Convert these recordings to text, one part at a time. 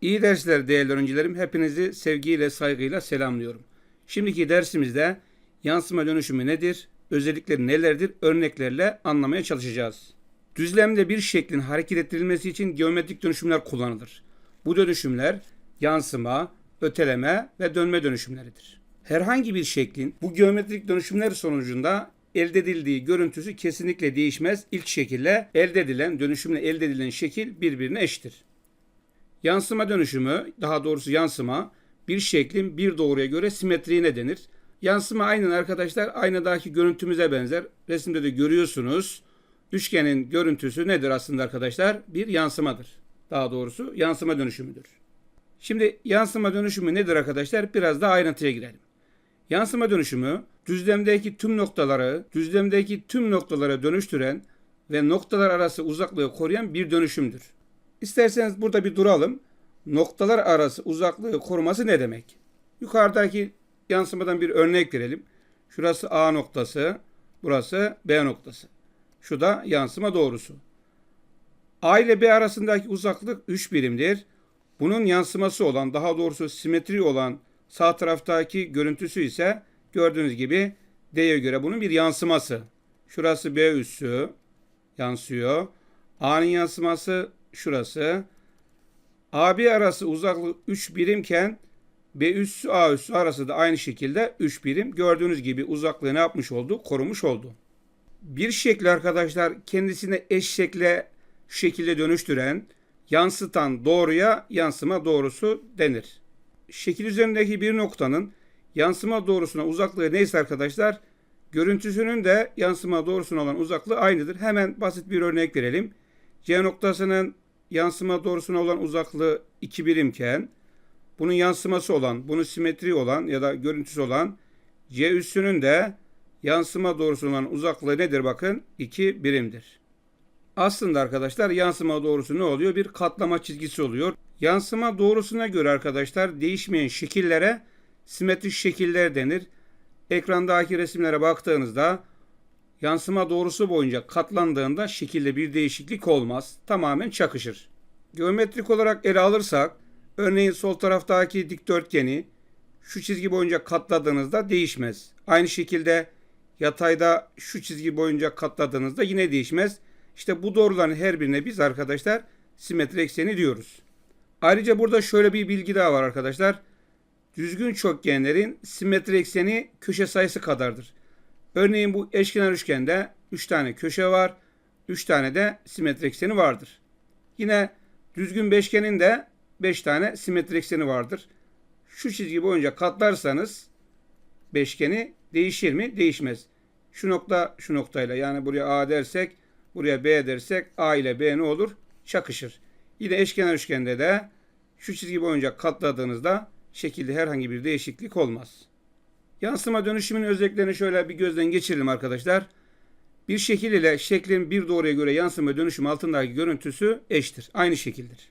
İyi dersler değerli öğrencilerim. Hepinizi sevgiyle, saygıyla selamlıyorum. Şimdiki dersimizde yansıma dönüşümü nedir, özellikleri nelerdir örneklerle anlamaya çalışacağız. Düzlemde bir şeklin hareket ettirilmesi için geometrik dönüşümler kullanılır. Bu dönüşümler yansıma, öteleme ve dönme dönüşümleridir. Herhangi bir şeklin bu geometrik dönüşümler sonucunda elde edildiği görüntüsü kesinlikle değişmez. İlk şekille elde edilen, dönüşümle elde edilen şekil birbirine eşittir. Yansıma dönüşümü, daha doğrusu yansıma, bir şeklin bir doğruya göre simetriğine denir. Yansıma aynen arkadaşlar aynadaki görüntümüze benzer. Resimde de görüyorsunuz. Üçgenin görüntüsü nedir aslında arkadaşlar? Bir yansımadır. Daha doğrusu yansıma dönüşümüdür. Şimdi yansıma dönüşümü nedir arkadaşlar? Biraz daha ayrıntıya girelim. Yansıma dönüşümü düzlemdeki tüm noktaları düzlemdeki tüm noktalara dönüştüren ve noktalar arası uzaklığı koruyan bir dönüşümdür. İsterseniz burada bir duralım. Noktalar arası uzaklığı koruması ne demek? Yukarıdaki yansımadan bir örnek verelim. Şurası A noktası, burası B noktası. Şu da yansıma doğrusu. A ile B arasındaki uzaklık 3 birimdir. Bunun yansıması olan, daha doğrusu simetri olan sağ taraftaki görüntüsü ise gördüğünüz gibi D'ye göre bunun bir yansıması. Şurası B üssü yansıyor. A'nın yansıması şurası. AB arası uzaklık 3 birimken B üssü A üssü arası da aynı şekilde 3 birim. Gördüğünüz gibi uzaklığı ne yapmış oldu? Korumuş oldu. Bir şekli arkadaşlar kendisine eş şekle şu şekilde dönüştüren, yansıtan doğruya yansıma doğrusu denir. Şekil üzerindeki bir noktanın yansıma doğrusuna uzaklığı neyse arkadaşlar, görüntüsünün de yansıma doğrusuna olan uzaklığı aynıdır. Hemen basit bir örnek verelim. C noktasının yansıma doğrusuna olan uzaklığı 2 birimken, bunun yansıması olan, bunun simetri olan ya da görüntüsü olan C üssünün de yansıma doğrusuna olan uzaklığı nedir bakın? 2 birimdir. Aslında arkadaşlar yansıma doğrusu ne oluyor? Bir katlama çizgisi oluyor. Yansıma doğrusuna göre arkadaşlar değişmeyen şekillere simetrik şekiller denir. Ekrandaki resimlere baktığınızda yansıma doğrusu boyunca katlandığında şekilde bir değişiklik olmaz. Tamamen çakışır. Geometrik olarak ele alırsak örneğin sol taraftaki dikdörtgeni şu çizgi boyunca katladığınızda değişmez. Aynı şekilde yatayda şu çizgi boyunca katladığınızda yine değişmez. İşte bu doğruların her birine biz arkadaşlar simetri ekseni diyoruz. Ayrıca burada şöyle bir bilgi daha var arkadaşlar. Düzgün çokgenlerin simetri ekseni köşe sayısı kadardır. Örneğin bu eşkenar üçgende 3 tane köşe var. 3 tane de simetri ekseni vardır. Yine düzgün beşgenin de 5 tane simetri ekseni vardır. Şu çizgi boyunca katlarsanız beşgeni değişir mi? Değişmez. Şu nokta şu noktayla yani buraya A dersek buraya B dersek A ile B ne olur? Çakışır. Yine eşkenar üçgende de şu çizgi boyunca katladığınızda şekilde herhangi bir değişiklik olmaz. Yansıma dönüşümün özelliklerini şöyle bir gözden geçirelim arkadaşlar. Bir şekil ile şeklin bir doğruya göre yansıma dönüşüm altındaki görüntüsü eşittir. Aynı şekildir.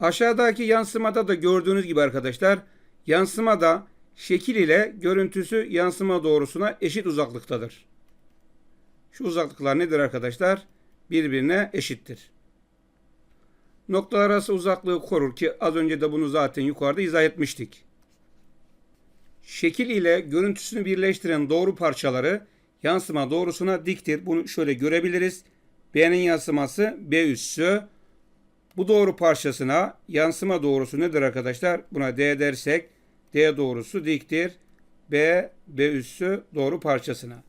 Aşağıdaki yansımada da gördüğünüz gibi arkadaşlar yansımada şekil ile görüntüsü yansıma doğrusuna eşit uzaklıktadır. Şu uzaklıklar nedir arkadaşlar? Birbirine eşittir. Noktalar arası uzaklığı korur ki az önce de bunu zaten yukarıda izah etmiştik. Şekil ile görüntüsünü birleştiren doğru parçaları yansıma doğrusuna diktir. Bunu şöyle görebiliriz. B'nin yansıması B üssü. Bu doğru parçasına yansıma doğrusu nedir arkadaşlar? Buna D dersek D doğrusu diktir. B, B üssü doğru parçasına.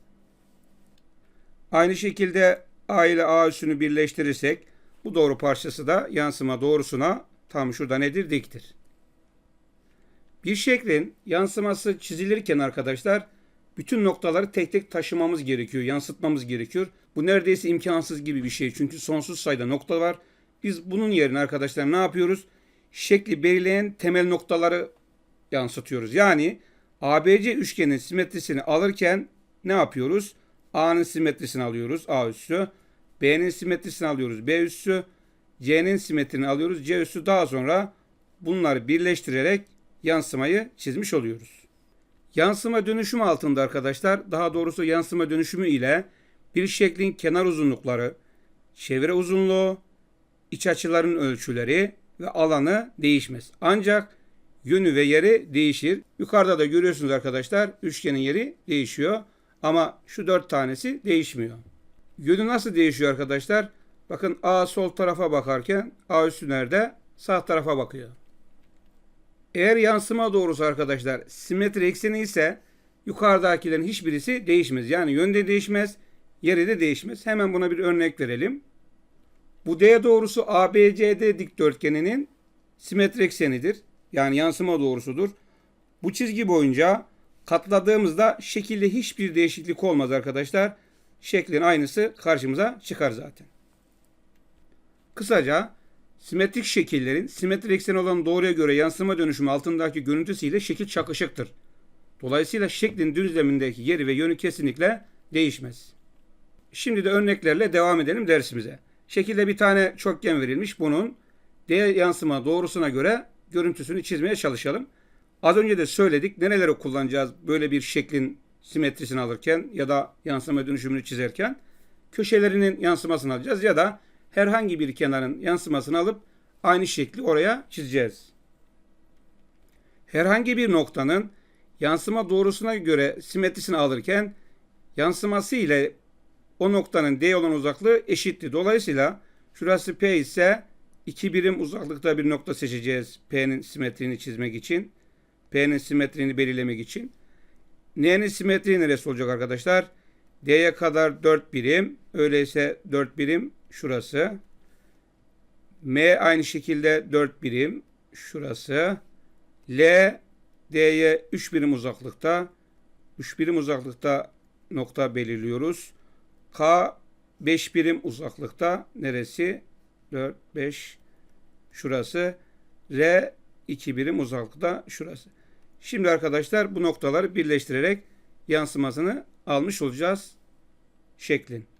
Aynı şekilde A ile A üssünü birleştirirsek bu doğru parçası da yansıma doğrusuna tam şurada nedir? Diktir. Bir şeklin yansıması çizilirken arkadaşlar bütün noktaları tek tek taşımamız gerekiyor, yansıtmamız gerekiyor. Bu neredeyse imkansız gibi bir şey. Çünkü sonsuz sayıda nokta var. Biz bunun yerine arkadaşlar ne yapıyoruz? Şekli belirleyen temel noktaları yansıtıyoruz. Yani ABC üçgenin simetrisini alırken ne yapıyoruz? A'nın simetrisini alıyoruz. A üssü. B'nin simetrisini alıyoruz. B üssü. C'nin simetrini alıyoruz. C üssü. Daha sonra bunları birleştirerek yansımayı çizmiş oluyoruz. Yansıma dönüşümü altında arkadaşlar, daha doğrusu yansıma dönüşümü ile bir şeklin kenar uzunlukları, çevre uzunluğu, iç açıların ölçüleri ve alanı değişmez. Ancak yönü ve yeri değişir. Yukarıda da görüyorsunuz arkadaşlar üçgenin yeri değişiyor. Ama şu dört tanesi değişmiyor. Yönü nasıl değişiyor arkadaşlar? Bakın A sol tarafa bakarken A üssü nerede? Sağ tarafa bakıyor. Eğer yansıma doğrusu arkadaşlar simetri ekseni ise yukarıdakilerin hiçbirisi değişmez. Yani yönde değişmez, yeri de değişmez. Hemen buna bir örnek verelim. Bu D doğrusu ABCD dikdörtgeninin simetri eksenidir. Yani yansıma doğrusudur. Bu çizgi boyunca katladığımızda şekilde hiçbir değişiklik olmaz arkadaşlar. Şeklin aynısı karşımıza çıkar zaten. Kısaca simetrik şekillerin simetri ekseni olan doğruya göre yansıma dönüşümü altındaki görüntüsüyle şekil çakışıktır. Dolayısıyla şeklin düzlemindeki yeri ve yönü kesinlikle değişmez. Şimdi de örneklerle devam edelim dersimize. Şekilde bir tane çokgen verilmiş. Bunun D yansıma doğrusuna göre görüntüsünü çizmeye çalışalım. Az önce de söyledik nereleri kullanacağız böyle bir şeklin simetrisini alırken ya da yansıma dönüşümünü çizerken köşelerinin yansımasını alacağız ya da herhangi bir kenarın yansımasını alıp aynı şekli oraya çizeceğiz. Herhangi bir noktanın yansıma doğrusuna göre simetrisini alırken yansıması ile o noktanın D olan uzaklığı eşitti. Dolayısıyla şurası P ise 2 birim uzaklıkta bir nokta seçeceğiz P'nin simetrini çizmek için. P'nin simetrini belirlemek için. N'nin simetri neresi olacak arkadaşlar? D'ye kadar 4 birim. Öyleyse 4 birim şurası. M aynı şekilde 4 birim şurası. L D'ye 3 birim uzaklıkta. 3 birim uzaklıkta nokta belirliyoruz. K 5 birim uzaklıkta neresi? 4, 5 şurası. R 2 birim uzaklıkta şurası. Şimdi arkadaşlar bu noktaları birleştirerek yansımasını almış olacağız şeklin.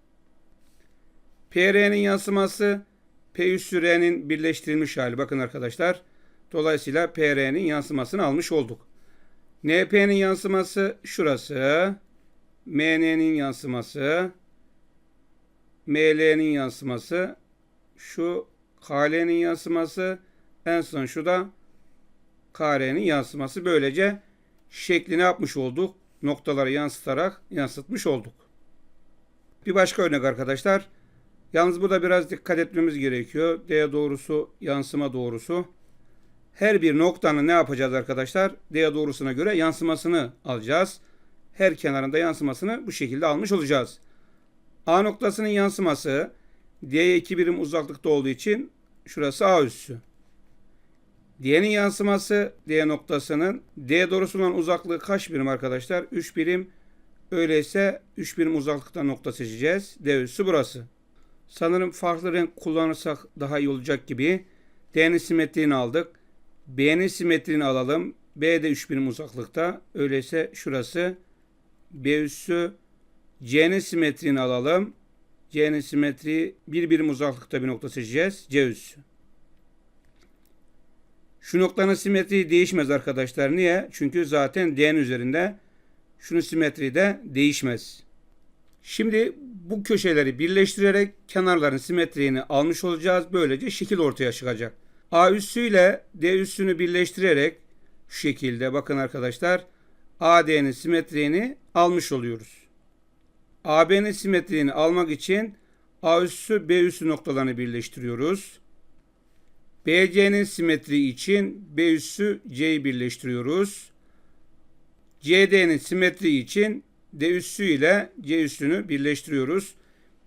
PR'nin yansıması P üssü R'nin birleştirilmiş hali. Bakın arkadaşlar. Dolayısıyla PR'nin yansımasını almış olduk. NP'nin yansıması şurası. MN'nin yansıması. ML'nin yansıması. Şu KL'nin yansıması. En son şu da KR'nin yansıması. Böylece şeklini yapmış olduk. Noktaları yansıtarak yansıtmış olduk. Bir başka örnek arkadaşlar. Yalnız burada biraz dikkat etmemiz gerekiyor. D doğrusu yansıma doğrusu. Her bir noktanın ne yapacağız arkadaşlar? D doğrusuna göre yansımasını alacağız. Her kenarında yansımasını bu şekilde almış olacağız. A noktasının yansıması D'ye 2 birim uzaklıkta olduğu için şurası A üssü. D'nin yansıması D noktasının D doğrusundan uzaklığı kaç birim arkadaşlar? 3 birim. Öyleyse 3 birim uzaklıkta nokta seçeceğiz. D üssü burası. Sanırım farklı renk kullanırsak daha iyi olacak gibi. D'nin simetriğini aldık. B'nin simetriğini alalım. B de 3 birim uzaklıkta. Öyleyse şurası B üssü. C'nin simetriğini alalım. C'nin simetriği bir birim uzaklıkta bir nokta seçeceğiz. C üssü. Şu noktanın simetriği değişmez arkadaşlar. Niye? Çünkü zaten D'nin üzerinde şunun simetriği de değişmez. Şimdi bu köşeleri birleştirerek kenarların simetriğini almış olacağız. Böylece şekil ortaya çıkacak. A üssü ile D üssünü birleştirerek şu şekilde bakın arkadaşlar AD'nin simetriğini almış oluyoruz. AB'nin simetriğini almak için A üssü B üssü noktalarını birleştiriyoruz. BC'nin simetri için B üssü C'yi birleştiriyoruz. CD'nin simetri için D üssü ile C üssünü birleştiriyoruz.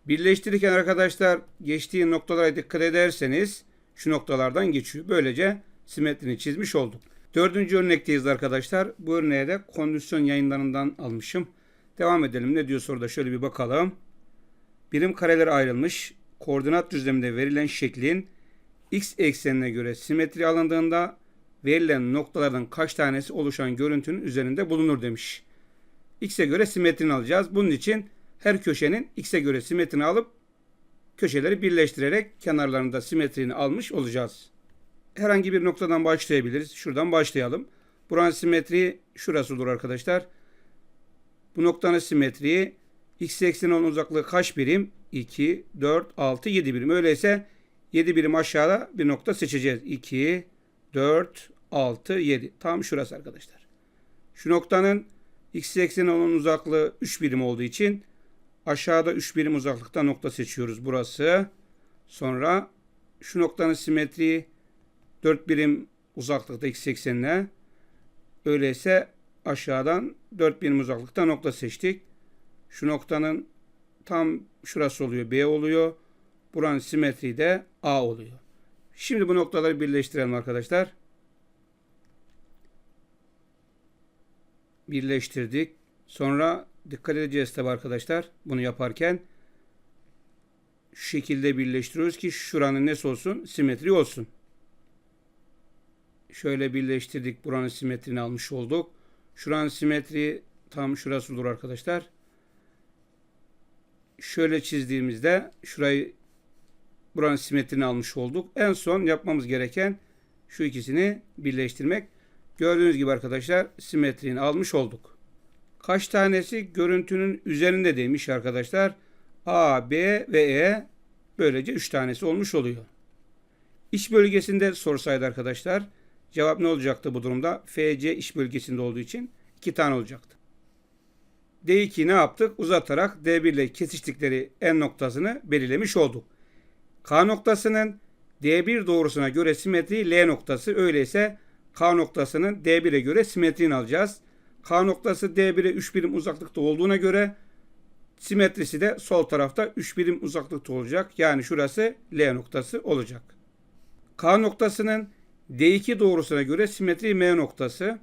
Birleştirirken arkadaşlar geçtiği noktalara dikkat ederseniz şu noktalardan geçiyor. Böylece simetrini çizmiş olduk. Dördüncü örnekteyiz arkadaşlar. Bu örneğe de kondisyon yayınlarından almışım. Devam edelim. Ne diyor soruda şöyle bir bakalım. Birim kareler ayrılmış. Koordinat düzleminde verilen şeklin x eksenine göre simetri alındığında verilen noktalardan kaç tanesi oluşan görüntünün üzerinde bulunur demiş. X'e göre simetrini alacağız. Bunun için her köşenin x'e göre simetrini alıp köşeleri birleştirerek kenarlarında simetrini almış olacağız. Herhangi bir noktadan başlayabiliriz. Şuradan başlayalım. Buranın simetri şurası olur arkadaşlar. Bu noktanın simetriği x ekseni olan uzaklığı kaç birim? 2, 4, 6, 7 birim. Öyleyse 7 birim aşağıda bir nokta seçeceğiz. 2, 4, 6, 7. Tam şurası arkadaşlar. Şu noktanın x ekseni olan uzaklığı 3 birim olduğu için aşağıda 3 birim uzaklıkta nokta seçiyoruz. Burası. Sonra şu noktanın simetriği 4 birim uzaklıkta x eksenine. Öyleyse aşağıdan 4 birim uzaklıkta nokta seçtik. Şu noktanın tam şurası oluyor. B oluyor. Buranın simetriği de A oluyor. Şimdi bu noktaları birleştirelim arkadaşlar. Birleştirdik. Sonra dikkat edeceğiz tabi arkadaşlar bunu yaparken şu şekilde birleştiriyoruz ki şuranın nesi olsun? Simetri olsun. Şöyle birleştirdik. Buranın simetrini almış olduk. Şuranın simetri tam şurası olur arkadaşlar. Şöyle çizdiğimizde şurayı buranın simetrini almış olduk. En son yapmamız gereken şu ikisini birleştirmek. Gördüğünüz gibi arkadaşlar simetrini almış olduk. Kaç tanesi görüntünün üzerinde demiş arkadaşlar. A, B ve E böylece 3 tanesi olmuş oluyor. İç bölgesinde sorsaydı arkadaşlar cevap ne olacaktı bu durumda? FC iç bölgesinde olduğu için 2 tane olacaktı. D2 ne yaptık? Uzatarak D1 ile kesiştikleri en noktasını belirlemiş olduk. K noktasının D1 doğrusuna göre simetri L noktası. Öyleyse K noktasının D1'e göre simetriğini alacağız. K noktası D1'e 3 birim uzaklıkta olduğuna göre simetrisi de sol tarafta 3 birim uzaklıkta olacak. Yani şurası L noktası olacak. K noktasının D2 doğrusuna göre simetri M noktası.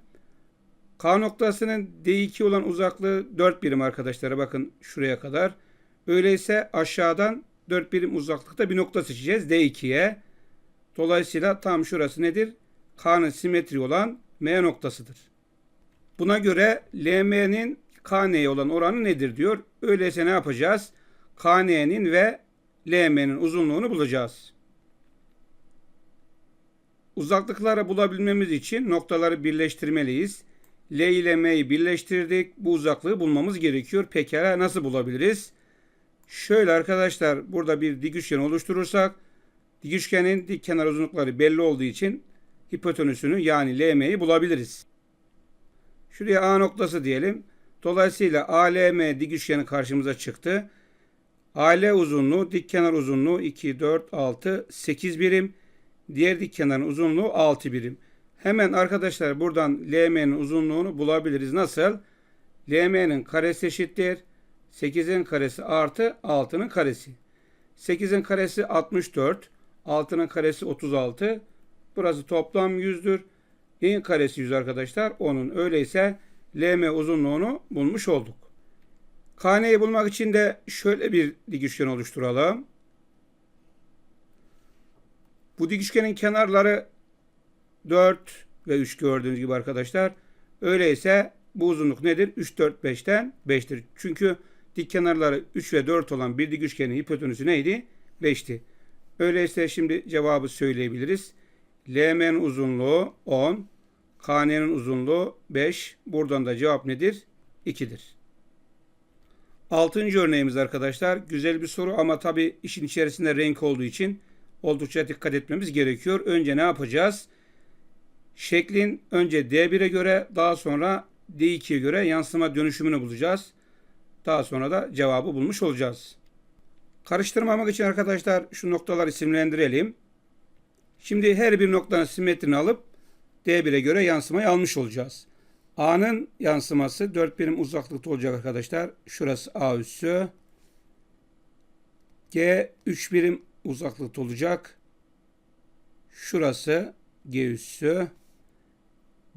K noktasının D2 olan uzaklığı 4 birim arkadaşlar. Bakın şuraya kadar. Öyleyse aşağıdan 4 birim uzaklıkta bir nokta seçeceğiz D2'ye. Dolayısıyla tam şurası nedir? K'nın simetri olan M noktasıdır. Buna göre LM'nin KN'ye olan oranı nedir diyor. Öyleyse ne yapacağız? KN'nin ve LM'nin uzunluğunu bulacağız. Uzaklıkları bulabilmemiz için noktaları birleştirmeliyiz. L ile M'yi birleştirdik. Bu uzaklığı bulmamız gerekiyor. Pekala nasıl bulabiliriz? Şöyle arkadaşlar burada bir dik üçgen oluşturursak dik üçgenin dik kenar uzunlukları belli olduğu için hipotenüsünü yani LM'yi bulabiliriz. Şuraya A noktası diyelim. Dolayısıyla ALM dik üçgeni karşımıza çıktı. AL uzunluğu dik kenar uzunluğu 2, 4, 6, 8 birim. Diğer dik kenarın uzunluğu 6 birim. Hemen arkadaşlar buradan LM'nin uzunluğunu bulabiliriz. Nasıl? LM'nin karesi eşittir. 8'in karesi artı 6'nın karesi. 8'in karesi 64. 6'nın karesi 36. Burası toplam 100'dür. Y'nin karesi 100 arkadaşlar. Onun öyleyse LM uzunluğunu bulmuş olduk. KN'yi bulmak için de şöyle bir dik üçgen oluşturalım. Bu dik üçgenin kenarları 4 ve 3 gördüğünüz gibi arkadaşlar. Öyleyse bu uzunluk nedir? 3, 4, 5'ten 5'tir. Çünkü dik kenarları 3 ve 4 olan bir dik üçgenin hipotenüsü neydi? 5'ti. Öyleyse şimdi cevabı söyleyebiliriz. LM'nin uzunluğu 10, KN'nin uzunluğu 5. Buradan da cevap nedir? 2'dir. Altıncı örneğimiz arkadaşlar. Güzel bir soru ama tabi işin içerisinde renk olduğu için oldukça dikkat etmemiz gerekiyor. Önce ne yapacağız? Şeklin önce D1'e göre daha sonra D2'ye göre yansıma dönüşümünü bulacağız. Daha sonra da cevabı bulmuş olacağız. Karıştırmamak için arkadaşlar şu noktaları isimlendirelim. Şimdi her bir noktanın simetrini alıp D1'e göre yansımayı almış olacağız. A'nın yansıması 4 birim uzaklıkta olacak arkadaşlar. Şurası A üssü. G 3 birim uzaklıkta olacak. Şurası G üssü.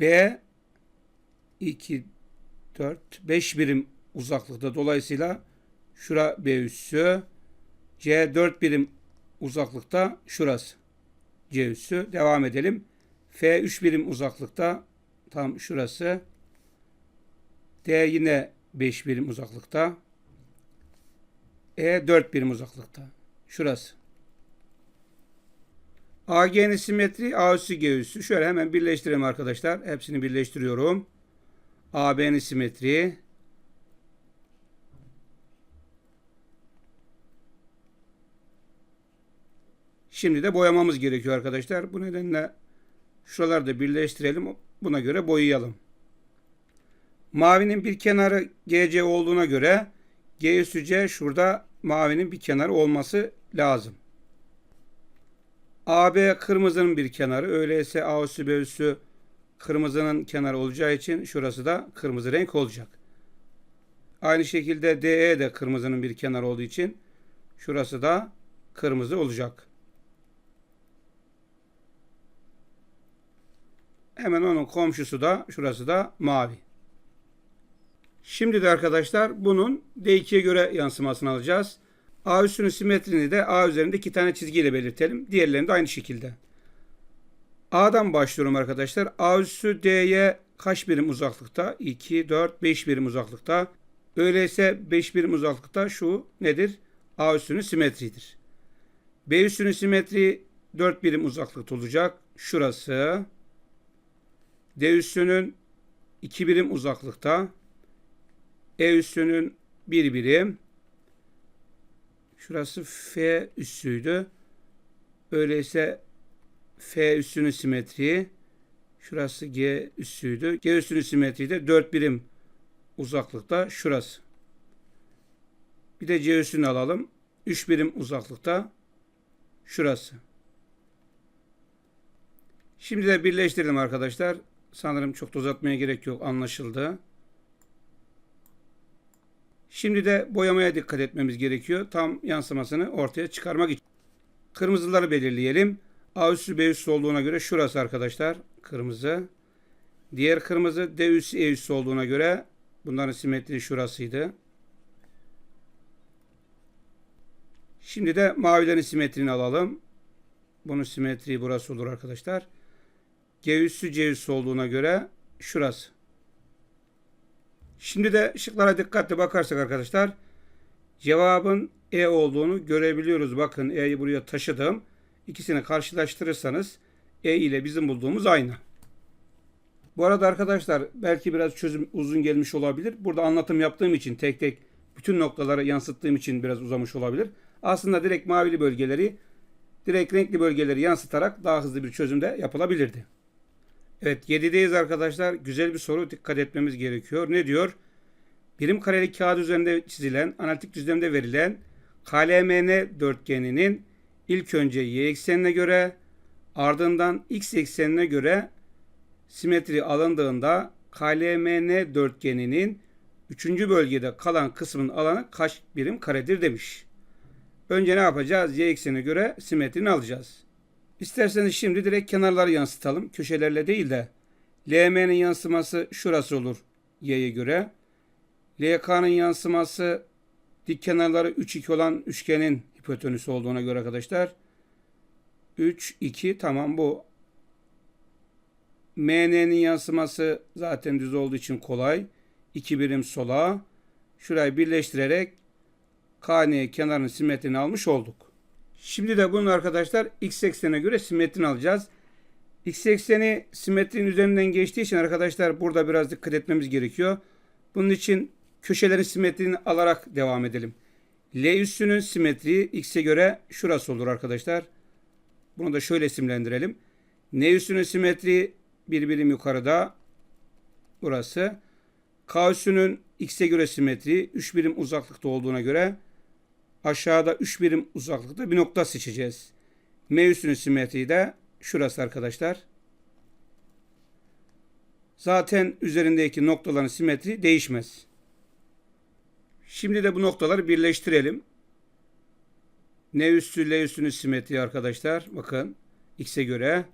B 2 4 5 birim uzaklıkta. Dolayısıyla şura B üssü. C 4 birim uzaklıkta şurası. C. Devam edelim. F 3 birim uzaklıkta. Tam şurası. D yine 5 birim uzaklıkta. E 4 birim uzaklıkta. Şurası. AG'nin simetri A üssü G üssü. Şöyle hemen birleştirelim arkadaşlar. Hepsini birleştiriyorum. AB'nin simetri. Şimdi de boyamamız gerekiyor arkadaşlar. Bu nedenle şuraları da birleştirelim. Buna göre boyayalım. Mavinin bir kenarı GC olduğuna göre G üssü C şurada mavinin bir kenarı olması lazım. AB kırmızının bir kenarı. Öyleyse A üssü B üssü kırmızının kenarı olacağı için şurası da kırmızı renk olacak. Aynı şekilde DE de kırmızının bir kenarı olduğu için şurası da kırmızı olacak. Hemen onun komşusu da şurası da mavi. Şimdi de arkadaşlar bunun D2'ye göre yansımasını alacağız. A üssünün simetrini de A üzerinde iki tane çizgiyle belirtelim. Diğerlerini de aynı şekilde. A'dan başlıyorum arkadaşlar. A üssü D'ye kaç birim uzaklıkta? 2, 4, 5 birim uzaklıkta. Öyleyse 5 birim uzaklıkta şu nedir? A üssünün simetridir. B üssünün simetri 4 birim uzaklıkta olacak. Şurası. D üssünün 2 birim uzaklıkta. E üssünün 1 birim. Şurası F üssüydü. Öyleyse F üssünün simetriği. Şurası G üssüydü. G üssünün simetriği de 4 birim uzaklıkta şurası. Bir de C üssünü alalım. 3 birim uzaklıkta şurası. Şimdi de birleştirdim arkadaşlar. Sanırım çok da uzatmaya gerek yok. Anlaşıldı. Şimdi de boyamaya dikkat etmemiz gerekiyor. Tam yansımasını ortaya çıkarmak için. Kırmızıları belirleyelim. A üssü B üssü olduğuna göre şurası arkadaşlar. Kırmızı. Diğer kırmızı D üssü E üssü olduğuna göre bunların simetri şurasıydı. Şimdi de mavilerin simetrini alalım. Bunun simetriği burası olur arkadaşlar. G üssü C üssü olduğuna göre şurası. Şimdi de şıklara dikkatli bakarsak arkadaşlar cevabın E olduğunu görebiliyoruz. Bakın E'yi buraya taşıdım. İkisini karşılaştırırsanız E ile bizim bulduğumuz aynı. Bu arada arkadaşlar belki biraz çözüm uzun gelmiş olabilir. Burada anlatım yaptığım için tek tek bütün noktaları yansıttığım için biraz uzamış olabilir. Aslında direkt mavili bölgeleri direkt renkli bölgeleri yansıtarak daha hızlı bir çözümde yapılabilirdi. Evet 7'deyiz arkadaşlar. Güzel bir soru. Dikkat etmemiz gerekiyor. Ne diyor? Birim karelik kağıt üzerinde çizilen, analitik düzlemde verilen KLMN dörtgeninin ilk önce y eksenine göre ardından x eksenine göre simetri alındığında KLMN dörtgeninin 3. bölgede kalan kısmın alanı kaç birim karedir demiş. Önce ne yapacağız? Y eksenine göre simetrini alacağız. İsterseniz şimdi direkt kenarları yansıtalım. Köşelerle değil de LM'nin yansıması şurası olur Y'ye göre. LK'nın yansıması dik kenarları 3 2 olan üçgenin hipotenüsü olduğuna göre arkadaşlar 3 2 tamam bu. MN'nin yansıması zaten düz olduğu için kolay. 2 birim sola. Şurayı birleştirerek KN kenarının simetrini almış olduk. Şimdi de bunun arkadaşlar x eksenine göre simetrini alacağız. X ekseni simetrinin üzerinden geçtiği için arkadaşlar burada biraz dikkat etmemiz gerekiyor. Bunun için köşelerin simetrini alarak devam edelim. L üssünün simetriği x'e göre şurası olur arkadaşlar. Bunu da şöyle isimlendirelim. N üssünün simetriği bir birim yukarıda burası. K üssünün x'e göre simetriği 3 birim uzaklıkta olduğuna göre aşağıda 3 birim uzaklıkta bir nokta seçeceğiz. M üssünün simetriği de şurası arkadaşlar. Zaten üzerindeki noktaların simetri değişmez. Şimdi de bu noktaları birleştirelim. N üssü L üssünün simetriği arkadaşlar. Bakın x'e göre.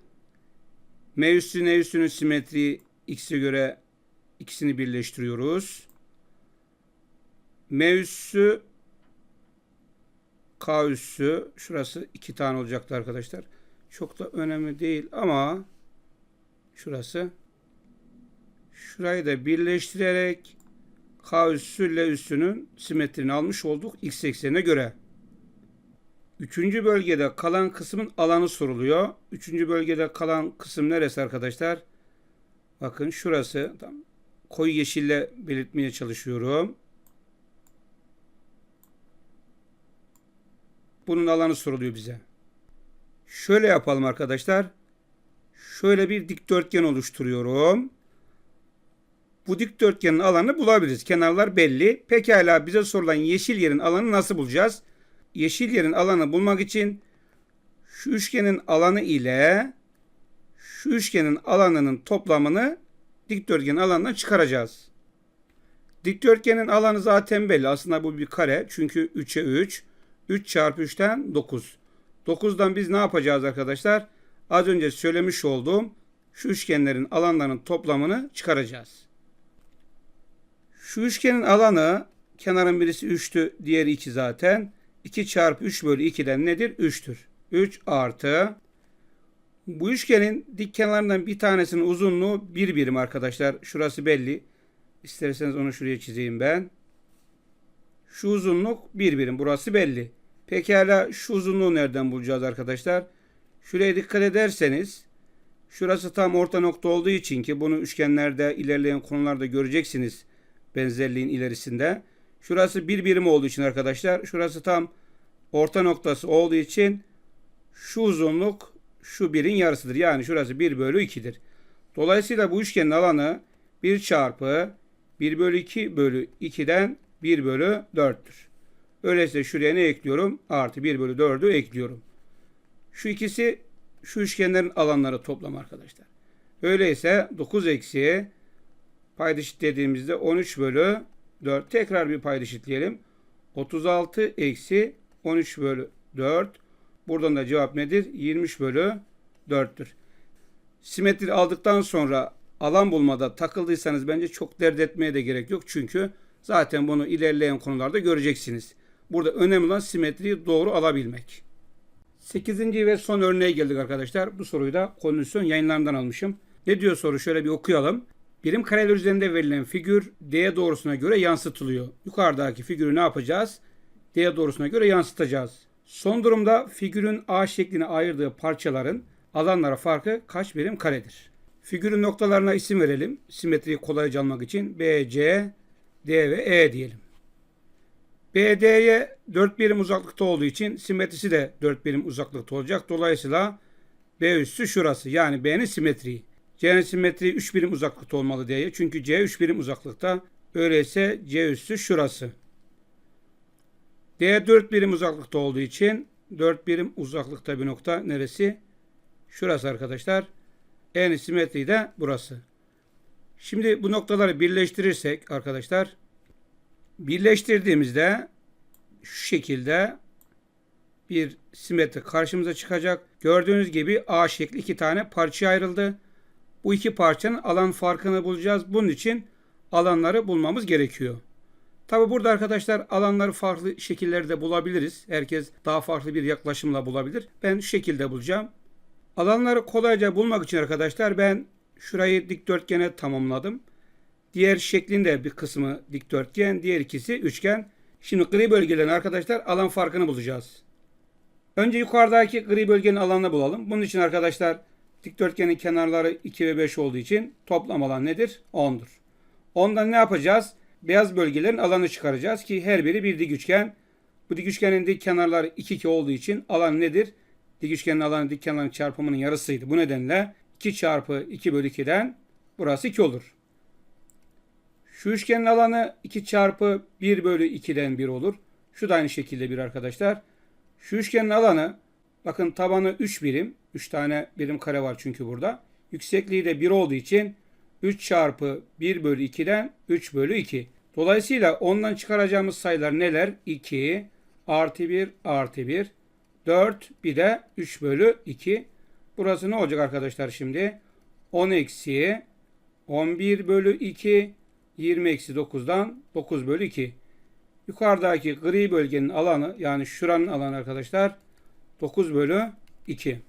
M üssü N üssünün simetriği x'e göre ikisini birleştiriyoruz. M üssü K üssü şurası iki tane olacaktı arkadaşlar. Çok da önemli değil ama şurası şurayı da birleştirerek K üssü L üssünün simetrini almış olduk x eksenine göre. Üçüncü bölgede kalan kısmın alanı soruluyor. Üçüncü bölgede kalan kısım neresi arkadaşlar? Bakın şurası. Tam koyu yeşille belirtmeye çalışıyorum. Bunun alanı soruluyor bize. Şöyle yapalım arkadaşlar. Şöyle bir dikdörtgen oluşturuyorum. Bu dikdörtgenin alanı bulabiliriz. Kenarlar belli. Pekala bize sorulan yeşil yerin alanı nasıl bulacağız? Yeşil yerin alanı bulmak için şu üçgenin alanı ile şu üçgenin alanının toplamını dikdörtgenin alanından çıkaracağız. Dikdörtgenin alanı zaten belli. Aslında bu bir kare. Çünkü 3'e 3. 3 çarpı 3'ten 9. 9'dan biz ne yapacağız arkadaşlar? Az önce söylemiş olduğum şu üçgenlerin alanlarının toplamını çıkaracağız. Şu üçgenin alanı kenarın birisi 3'tü, diğeri 2 zaten. 2 çarpı 3 bölü 2'den nedir? 3'tür. 3 artı bu üçgenin dik kenarlarından bir tanesinin uzunluğu 1 birim arkadaşlar. Şurası belli. İsterseniz onu şuraya çizeyim ben. Şu uzunluk 1 birim. Burası belli. Pekala şu uzunluğu nereden bulacağız arkadaşlar? Şuraya dikkat ederseniz şurası tam orta nokta olduğu için ki bunu üçgenlerde ilerleyen konularda göreceksiniz benzerliğin ilerisinde. Şurası bir birim olduğu için arkadaşlar şurası tam orta noktası olduğu için şu uzunluk şu birin yarısıdır. Yani şurası 1 bölü 2'dir. Dolayısıyla bu üçgenin alanı 1 çarpı 1 bölü 2 bölü 2'den 1 bölü 4'tür. Öyleyse şuraya ne ekliyorum? Artı 1 bölü 4'ü ekliyorum. Şu ikisi şu üçgenlerin alanları toplam arkadaşlar. Öyleyse 9 eksi paydaşıt dediğimizde 13 bölü 4. Tekrar bir paydaşıtleyelim. 36 eksi 13 bölü 4. Buradan da cevap nedir? 23 bölü 4'tür. Simetri aldıktan sonra alan bulmada takıldıysanız bence çok dert etmeye de gerek yok. Çünkü zaten bunu ilerleyen konularda göreceksiniz. Burada önemli olan simetriyi doğru alabilmek. 8. ve son örneğe geldik arkadaşlar. Bu soruyu da kondisyon yayınlarından almışım. Ne diyor soru? Şöyle bir okuyalım. Birim kareler üzerinde verilen figür D doğrusuna göre yansıtılıyor. Yukarıdaki figürü ne yapacağız? D doğrusuna göre yansıtacağız. Son durumda figürün A şeklini ayırdığı parçaların alanlara farkı kaç birim karedir? Figürün noktalarına isim verelim. Simetriyi kolayca almak için B, C, D ve E diyelim. BD'ye 4 birim uzaklıkta olduğu için simetrisi de 4 birim uzaklıkta olacak. Dolayısıyla B üssü şurası. Yani B'nin simetriği. C'nin simetriği 3 birim uzaklıkta olmalı diye. Çünkü C 3 birim uzaklıkta. Öyleyse C üssü şurası. D 4 birim uzaklıkta olduğu için 4 birim uzaklıkta bir nokta neresi? Şurası arkadaşlar. En simetriği de burası. Şimdi bu noktaları birleştirirsek arkadaşlar birleştirdiğimizde şu şekilde bir simetri karşımıza çıkacak. Gördüğünüz gibi A şekli iki tane parçaya ayrıldı. Bu iki parçanın alan farkını bulacağız. Bunun için alanları bulmamız gerekiyor. Tabi burada arkadaşlar alanları farklı şekillerde bulabiliriz. Herkes daha farklı bir yaklaşımla bulabilir. Ben şu şekilde bulacağım. Alanları kolayca bulmak için arkadaşlar ben şurayı dikdörtgene tamamladım. Diğer şeklinde bir kısmı dikdörtgen, diğer ikisi üçgen. Şimdi gri bölgelerin arkadaşlar alan farkını bulacağız. Önce yukarıdaki gri bölgenin alanını bulalım. Bunun için arkadaşlar dikdörtgenin kenarları 2 ve 5 olduğu için toplam alan nedir? 10'dur. Ondan ne yapacağız? Beyaz bölgelerin alanı çıkaracağız ki her biri bir dik üçgen. Bu dik üçgenin dik kenarları 2 2 olduğu için alan nedir? Dik üçgenin alanı dik kenarın çarpımının yarısıydı. Bu nedenle 2 çarpı 2 bölü 2'den burası 2 olur. Şu üçgenin alanı 2 çarpı 1 bölü 2'den 1 olur. Şu da aynı şekilde bir arkadaşlar. Şu üçgenin alanı bakın tabanı 3 birim. 3 tane birim kare var çünkü burada. Yüksekliği de 1 olduğu için 3 çarpı 1 bölü 2'den 3 bölü 2. Dolayısıyla ondan çıkaracağımız sayılar neler? 2 artı 1 artı 1 4 bir de 3 bölü 2. Burası ne olacak arkadaşlar şimdi? 10 eksi 11 bölü 2 20 eksi 9'dan 9 bölü 2. Yukarıdaki gri bölgenin alanı yani şuranın alanı arkadaşlar 9 bölü 2.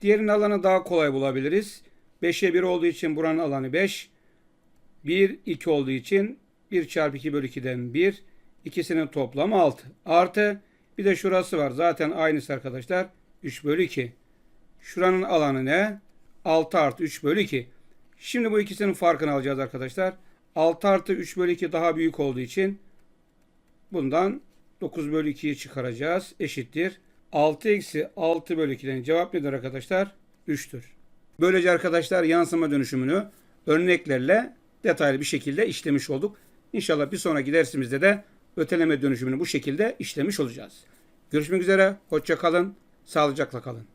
Diğerinin alanı daha kolay bulabiliriz. 5'e 1 olduğu için buranın alanı 5. 1, 2 olduğu için 1 çarpı 2 bölü 2'den 1. İkisinin toplamı 6. Artı bir de şurası var. Zaten aynısı arkadaşlar. 3 bölü 2. Şuranın alanı ne? 6 artı 3 bölü 2. Şimdi bu ikisinin farkını alacağız arkadaşlar. 6 artı 3 bölü 2 daha büyük olduğu için bundan 9 bölü 2'yi çıkaracağız. Eşittir. 6 eksi 6 bölü 2'den cevap nedir arkadaşlar? 3'tür. Böylece arkadaşlar yansıma dönüşümünü örneklerle detaylı bir şekilde işlemiş olduk. İnşallah bir sonraki dersimizde de öteleme dönüşümünü bu şekilde işlemiş olacağız. Görüşmek üzere, hoşça kalın, sağlıcakla kalın.